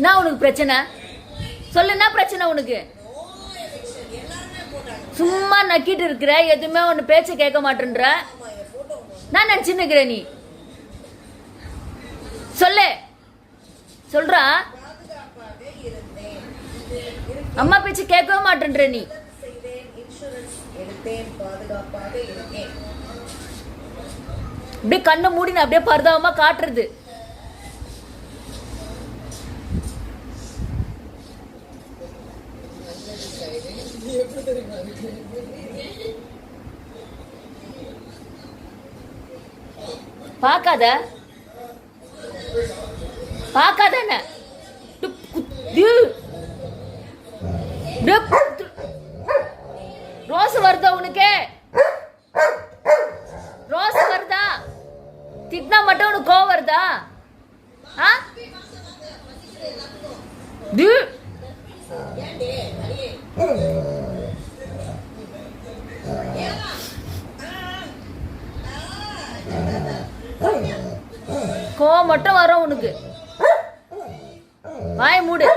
என்ன உனக்கு பிரச்சனை? சொல்லு என்ன பிரச்சனை உனக்கு? சும்மா நக்கிட்டு இருக்கிற எதுவுமே ஒன்று பேச்ச கேட்க மாட்டேன்ற. நான் நினச்சின்னு நீ. சொல்லு. சொல்றா. அம்மா பேச்சு கேட்கவே மாட்டேன்ற நீ. அப்படியே கண்ணை மூடி நான் அப்படியே பரிதாபமா காட்டுறது. பார்க்காத? பார்க்காத என்ன? டுப் குத்து. ரோஸ் வருதா உனக்கு? ரோஸ் வருதா? திட்டினா மட்டும் உனக்கு கோவம் வருதா? ஆ? து. கோவம் மட்டும் வரும் உனக்கு. வாய மூடு.